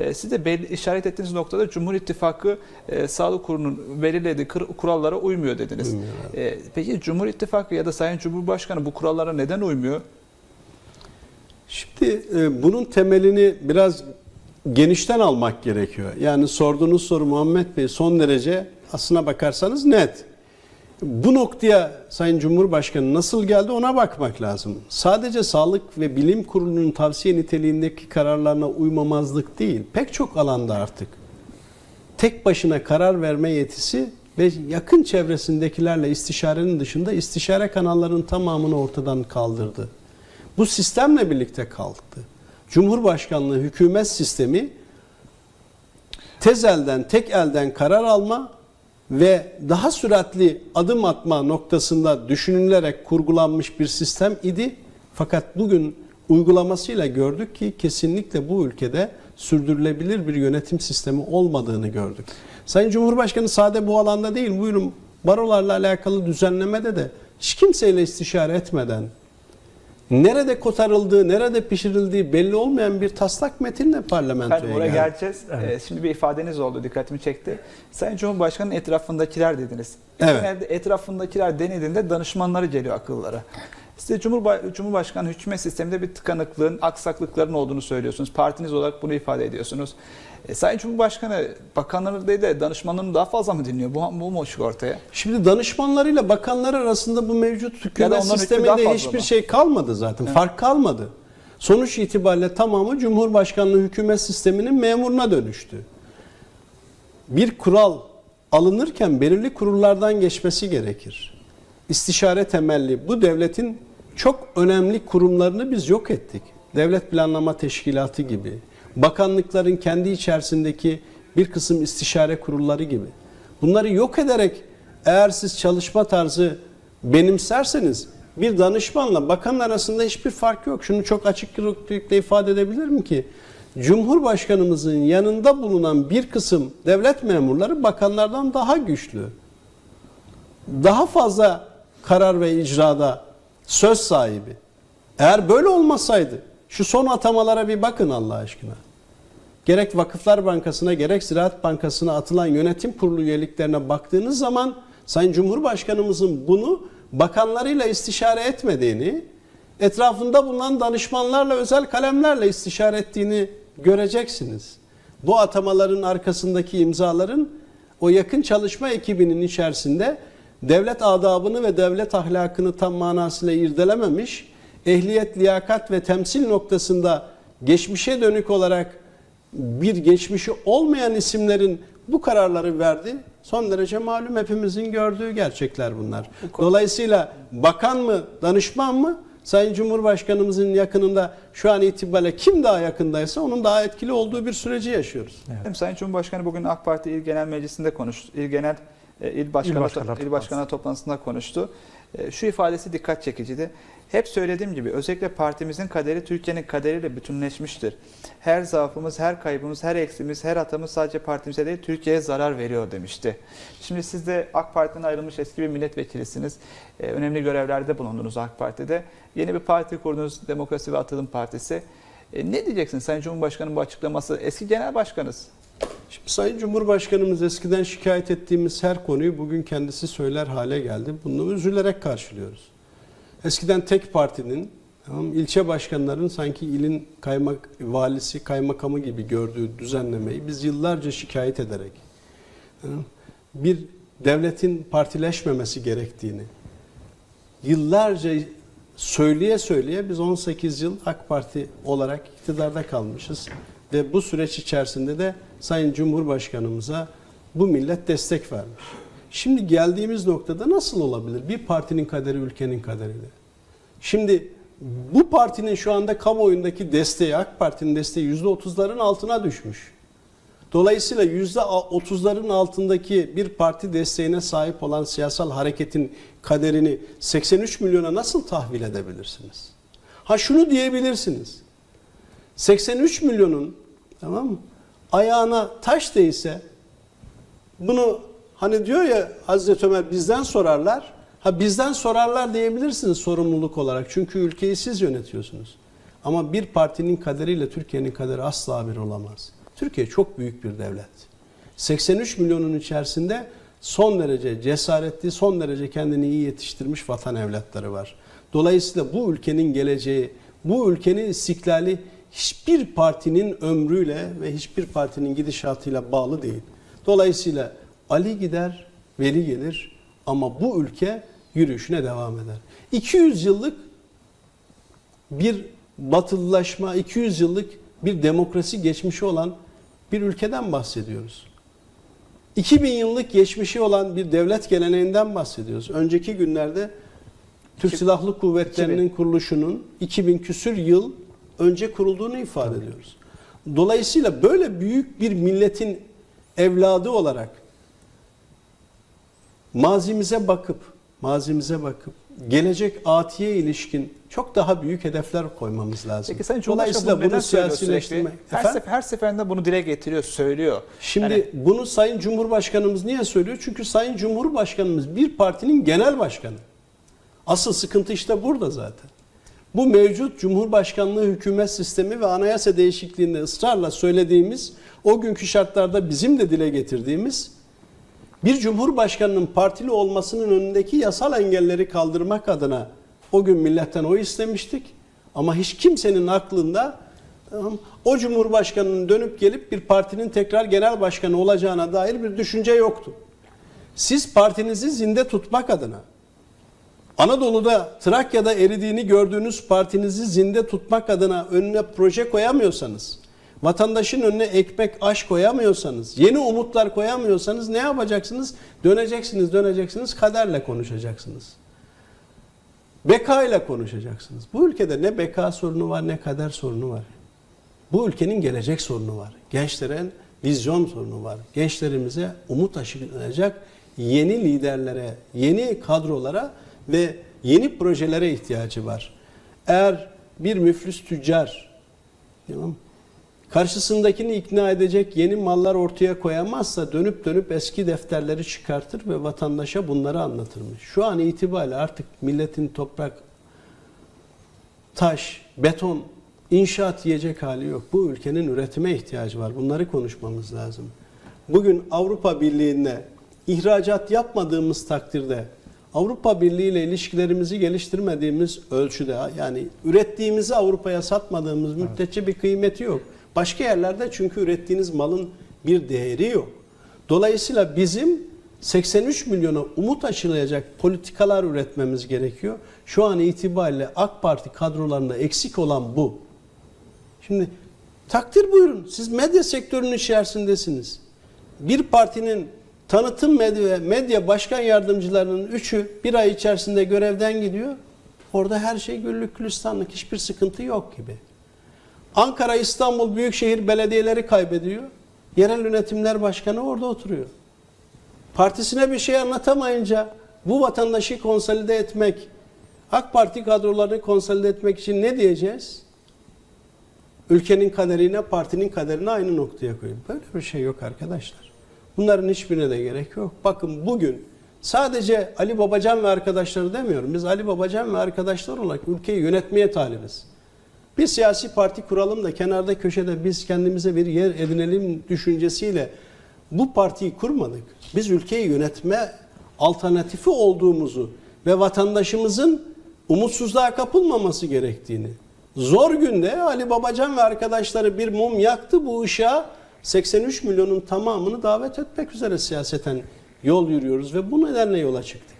E, siz de belli, işaret ettiğiniz noktada Cumhur İttifakı e, Sağlık Kurulu'nun belirlediği kurallara uymuyor dediniz. Uymuyor, E, peki Cumhur İttifakı ya da Sayın Cumhurbaşkanı bu kurallara neden uymuyor? Şimdi e, bunun temelini biraz genişten almak gerekiyor. Yani sorduğunuz soru Muhammed Bey son derece aslına bakarsanız net. Bu noktaya Sayın Cumhurbaşkanı nasıl geldi ona bakmak lazım. Sadece Sağlık ve Bilim Kurulu'nun tavsiye niteliğindeki kararlarına uymamazlık değil. Pek çok alanda artık tek başına karar verme yetisi ve yakın çevresindekilerle istişarenin dışında istişare kanallarının tamamını ortadan kaldırdı. Bu sistemle birlikte kalktı. Cumhurbaşkanlığı hükümet sistemi tez elden, tek elden karar alma ve daha süratli adım atma noktasında düşünülerek kurgulanmış bir sistem idi. Fakat bugün uygulamasıyla gördük ki kesinlikle bu ülkede sürdürülebilir bir yönetim sistemi olmadığını gördük. Sayın Cumhurbaşkanı sade bu alanda değil, buyurun barolarla alakalı düzenlemede de hiç kimseyle istişare etmeden nerede kotarıldığı, nerede pişirildiği belli olmayan bir taslak metinle parlamentoya Efendim oraya geldi. geleceğiz. Ee, şimdi bir ifadeniz oldu dikkatimi çekti. Sayın Cumhurbaşkanı'nın etrafındakiler dediniz. Evet. Genelde etrafındakiler denildiğinde danışmanları geliyor akıllara. Size Cumhurba- Cumhurbaşkanı hükümet sisteminde bir tıkanıklığın, aksaklıkların olduğunu söylüyorsunuz. Partiniz olarak bunu ifade ediyorsunuz. E, Sayın Cumhurbaşkanı bakanları değil de danışmanlarını daha fazla mı dinliyor? Bu, bu mu çıkıyor ortaya? Şimdi danışmanlarıyla bakanlar arasında bu mevcut hükümet sisteminde hiçbir mı? şey kalmadı zaten. Fark kalmadı. Sonuç itibariyle tamamı Cumhurbaşkanlığı hükümet sisteminin memuruna dönüştü. Bir kural alınırken belirli kurullardan geçmesi gerekir. İstişare temelli bu devletin çok önemli kurumlarını biz yok ettik. Devlet Planlama Teşkilatı gibi, bakanlıkların kendi içerisindeki bir kısım istişare kurulları gibi. Bunları yok ederek eğer siz çalışma tarzı benimserseniz bir danışmanla bakan arasında hiçbir fark yok. Şunu çok açık yüreklilikle ifade edebilirim ki Cumhurbaşkanımızın yanında bulunan bir kısım devlet memurları bakanlardan daha güçlü. Daha fazla karar ve icrada söz sahibi. Eğer böyle olmasaydı şu son atamalara bir bakın Allah aşkına. Gerek Vakıflar Bankası'na gerek Ziraat Bankası'na atılan yönetim kurulu üyeliklerine baktığınız zaman Sayın Cumhurbaşkanımızın bunu bakanlarıyla istişare etmediğini, etrafında bulunan danışmanlarla özel kalemlerle istişare ettiğini göreceksiniz. Bu atamaların arkasındaki imzaların o yakın çalışma ekibinin içerisinde devlet adabını ve devlet ahlakını tam manasıyla irdelememiş, ehliyet, liyakat ve temsil noktasında geçmişe dönük olarak bir geçmişi olmayan isimlerin bu kararları verdi. Son derece malum hepimizin gördüğü gerçekler bunlar. Dolayısıyla bakan mı, danışman mı? Sayın Cumhurbaşkanımızın yakınında şu an itibariyle kim daha yakındaysa onun daha etkili olduğu bir süreci yaşıyoruz. Hem Sayın Cumhurbaşkanı bugün AK Parti İl Genel Meclisi'nde konuştu. İl Genel e, İl Başkanı Başkanlar İl Başkanı toplantısında konuştu. E, Şu ifadesi dikkat çekiciydi. Hep söylediğim gibi özellikle partimizin kaderi Türkiye'nin kaderiyle bütünleşmiştir. Her zaafımız, her kaybımız, her eksimiz, her hatamız sadece partimize değil Türkiye'ye zarar veriyor demişti. Şimdi siz de AK Parti'den ayrılmış eski bir milletvekilisiniz. E, Önemli görevlerde bulundunuz AK Parti'de. Yeni bir parti kurdunuz Demokrasi ve Atılım Partisi. E, Ne diyeceksiniz Sayın Cumhurbaşkanı'nın bu açıklaması? Eski genel başkanız. Şimdi Sayın Cumhurbaşkanımız eskiden şikayet ettiğimiz her konuyu bugün kendisi söyler hale geldi. Bunu üzülerek karşılıyoruz. Eskiden tek partinin tamam, ilçe başkanlarının sanki ilin kaymak valisi, kaymakamı gibi gördüğü düzenlemeyi biz yıllarca şikayet ederek tamam, bir devletin partileşmemesi gerektiğini yıllarca söyleye söyleye biz 18 yıl AK Parti olarak iktidarda kalmışız ve bu süreç içerisinde de Sayın Cumhurbaşkanımıza bu millet destek vermiş. Şimdi geldiğimiz noktada nasıl olabilir? Bir partinin kaderi ülkenin kaderiyle. Şimdi bu partinin şu anda kamuoyundaki desteği, AK Parti'nin desteği %30'ların altına düşmüş. Dolayısıyla %30'ların altındaki bir parti desteğine sahip olan siyasal hareketin kaderini 83 milyona nasıl tahvil edebilirsiniz? Ha şunu diyebilirsiniz. 83 milyonun tamam mı? Ayağına taş değse bunu hani diyor ya Hazreti Ömer bizden sorarlar. Ha bizden sorarlar diyebilirsiniz sorumluluk olarak. Çünkü ülkeyi siz yönetiyorsunuz. Ama bir partinin kaderiyle Türkiye'nin kaderi asla bir olamaz. Türkiye çok büyük bir devlet. 83 milyonun içerisinde son derece cesaretli, son derece kendini iyi yetiştirmiş vatan evlatları var. Dolayısıyla bu ülkenin geleceği, bu ülkenin istiklali hiçbir partinin ömrüyle ve hiçbir partinin gidişatıyla bağlı değil. Dolayısıyla Ali gider, Veli gelir ama bu ülke yürüyüşüne devam eder. 200 yıllık bir batılılaşma, 200 yıllık bir demokrasi geçmişi olan bir ülkeden bahsediyoruz. 2000 yıllık geçmişi olan bir devlet geleneğinden bahsediyoruz. Önceki günlerde Türk Silahlı Kuvvetleri'nin 2000. kuruluşunun 2000 küsür yıl önce kurulduğunu ifade ediyoruz. Dolayısıyla böyle büyük bir milletin evladı olarak mazimize bakıp, mazimize bakıp gelecek atiye ilişkin çok daha büyük hedefler koymamız lazım. Peki Sayın Cumhurbaşkanı bunu sürekli? Her, Efendim? sef- her seferinde bunu dile getiriyor, söylüyor. Şimdi Yani bunu Sayın Cumhurbaşkanımız niye söylüyor? Çünkü Sayın Cumhurbaşkanımız bir partinin genel başkanı. Asıl sıkıntı işte burada zaten. Bu mevcut Cumhurbaşkanlığı hükümet sistemi ve anayasa değişikliğinde ısrarla söylediğimiz, o günkü şartlarda bizim de dile getirdiğimiz bir cumhurbaşkanının partili olmasının önündeki yasal engelleri kaldırmak adına o gün milletten oy istemiştik. Ama hiç kimsenin aklında o cumhurbaşkanının dönüp gelip bir partinin tekrar genel başkanı olacağına dair bir düşünce yoktu. Siz partinizi zinde tutmak adına Anadolu'da Trakya'da eridiğini gördüğünüz partinizi zinde tutmak adına önüne proje koyamıyorsanız, vatandaşın önüne ekmek aş koyamıyorsanız, yeni umutlar koyamıyorsanız ne yapacaksınız? Döneceksiniz, döneceksiniz, kaderle konuşacaksınız. Beka ile konuşacaksınız. Bu ülkede ne beka sorunu var ne kader sorunu var. Bu ülkenin gelecek sorunu var. Gençlerin vizyon sorunu var. Gençlerimize umut aşılayacak yeni liderlere, yeni kadrolara ve yeni projelere ihtiyacı var. Eğer bir müflis tüccar tamam, karşısındakini ikna edecek yeni mallar ortaya koyamazsa dönüp dönüp eski defterleri çıkartır ve vatandaşa bunları anlatırmış. Şu an itibariyle artık milletin toprak, taş, beton, inşaat yiyecek hali yok. Bu ülkenin üretime ihtiyacı var. Bunları konuşmamız lazım. Bugün Avrupa Birliği'ne ihracat yapmadığımız takdirde Avrupa Birliği ile ilişkilerimizi geliştirmediğimiz ölçüde yani ürettiğimizi Avrupa'ya satmadığımız müddetçe bir kıymeti yok. Başka yerlerde çünkü ürettiğiniz malın bir değeri yok. Dolayısıyla bizim 83 milyona umut aşılayacak politikalar üretmemiz gerekiyor. Şu an itibariyle AK Parti kadrolarında eksik olan bu. Şimdi takdir buyurun. Siz medya sektörünün içerisindesiniz. Bir partinin tanıtım medya, medya başkan yardımcılarının üçü bir ay içerisinde görevden gidiyor. Orada her şey güllük gülistanlık, hiçbir sıkıntı yok gibi. Ankara, İstanbul Büyükşehir Belediyeleri kaybediyor. Yerel yönetimler başkanı orada oturuyor. Partisine bir şey anlatamayınca bu vatandaşı konsolide etmek, AK Parti kadrolarını konsolide etmek için ne diyeceğiz? Ülkenin kaderine, partinin kaderini aynı noktaya koyun. Böyle bir şey yok arkadaşlar. Bunların hiçbirine de gerek yok. Bakın bugün sadece Ali Babacan ve arkadaşları demiyorum. Biz Ali Babacan ve arkadaşlar olarak ülkeyi yönetmeye talibiz. Bir siyasi parti kuralım da kenarda köşede biz kendimize bir yer edinelim düşüncesiyle bu partiyi kurmadık. Biz ülkeyi yönetme alternatifi olduğumuzu ve vatandaşımızın umutsuzluğa kapılmaması gerektiğini. Zor günde Ali Babacan ve arkadaşları bir mum yaktı bu ışığa 83 milyonun tamamını davet etmek üzere siyaseten yol yürüyoruz ve bu nedenle yola çıktık.